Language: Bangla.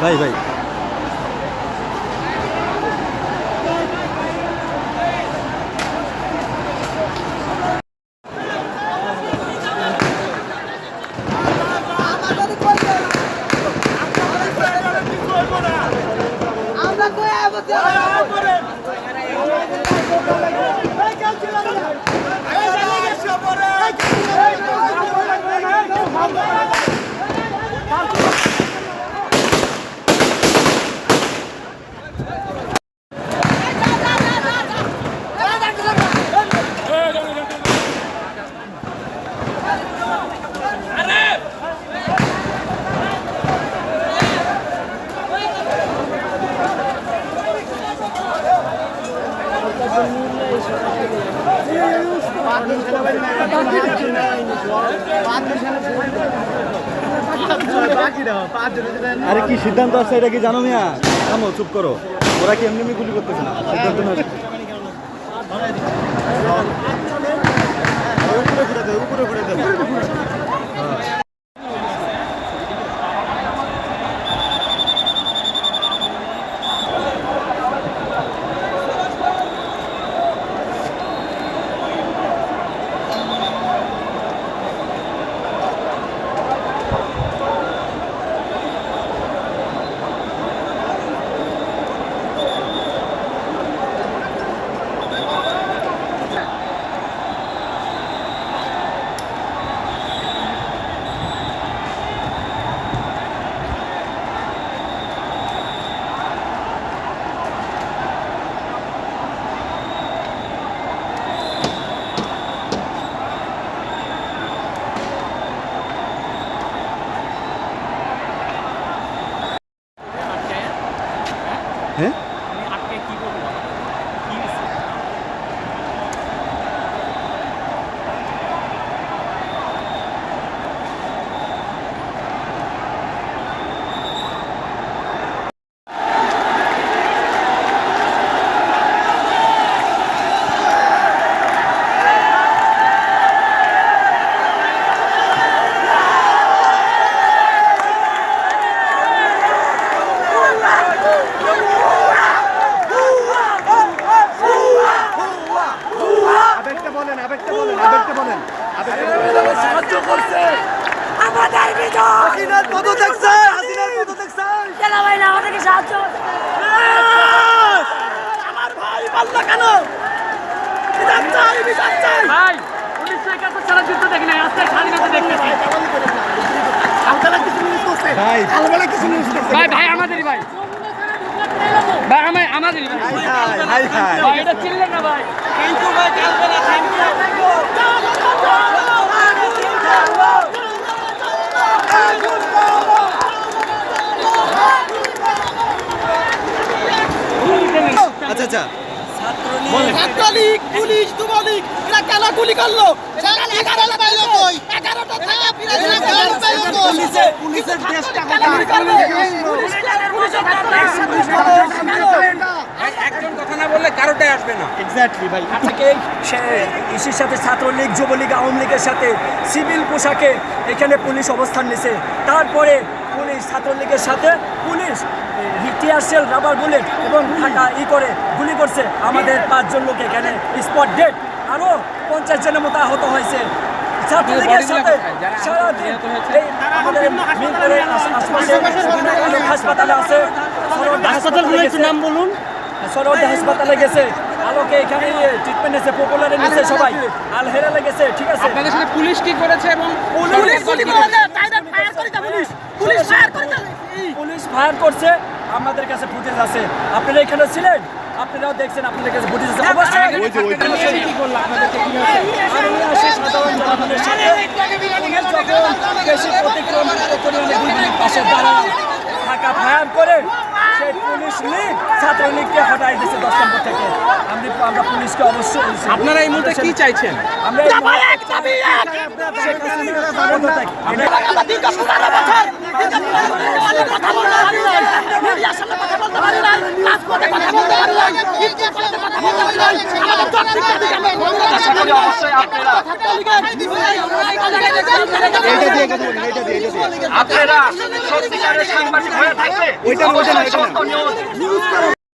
ভাই ভাই। আমরা কই আবতে আরে কি সিদ্ধান্ত আছে এটা কি জানো মিয়া? থামো, চুপ করো। ওরা কি এমনি এমনি গুলি করতেছে না? সিদ্ধান্ত উপরে ঘুরে দেবে উপরে ঘুরে দেয় হ্যাঁ সেনাবাহিনী সাহায্য আমার ভাই পাল্লা কেন? বিচার চাই বিচার চাই ভাই উনিশশো একাত্তর সালের যুদ্ধ দেখি নাই আজকে স্বাধীনতা দেখতেছি ভাই ভাই ভাই। আমাদেরই ভাই। ভাই আমার আমাদেরই ভাই। ভাই এটা চিনলেন না ভাই। আচ্ছা ছাত্রলীগ পুলিশ যুবলীগ এরা কেন গুলি করল। একজন কথা না বললে কারোটাই আসবে না। এক্স্যাক্টলি ভাই। থেকে ইসির সাথে ছাত্রলীগ যুবলীগ আওয়ামী লীগের সাথে সিভিল পোশাকে এখানে পুলিশ অবস্থান নিছে। তারপরে পুলিশ ছাত্রলীগের সাথে পুলিশ টিয়ারসেল রাবার বুলেট এবং ঢাকা ই করে গুলি করছে আমাদের পাঁচজন লোক এখানে। স্পট ডেট আরও পঞ্চাশ জনের মতো আহত হয়েছে। ছাত্রলীগের সাথে সারাদিন আমাদের মিরপুরের আশ- আশপাশে বিভিন্ন অনেক হাসপাতালে আছে। হাসপাতালগুলো একটু নাম বলুন। সরওয়ার্দী হাসপাতালে গেছে। আলোকে এখানে ট্রিটমেন্ট নিয়েছে পপুলারে নিয়েছে সবাই। আল হেরালে গেছে ঠিক আছে? আপনাদের সাথে পুলিশ কি করেছে এবং পুলিশ পুলিশ ফায়ার করে পুলিশ ফায়ার করছে আমাদের কাছে ফুটেজ আছে আপনারা এখানে ছিলেন আপনারাও দেখছেন আপনাদের কাছে ফুটেজ আছে অবশ্যই পাশে দাঁড়ানো ঢাকা ফায়ার করে সেই পুলিশ লিগ ছাত্রলীগকে হটাই দিয়েছে দশ নম্বর থেকে। আমি আমরা পুলিশকে অবশ্যই আপনারা এই মুহূর্তে কি চাইছেন? আমরা এই মুহূর্তে। এটা অবশ্যই আপনারা সত্যিকারের সাংবাদিক হয়ে থাকলে অবশ্যই সত্য নিউজ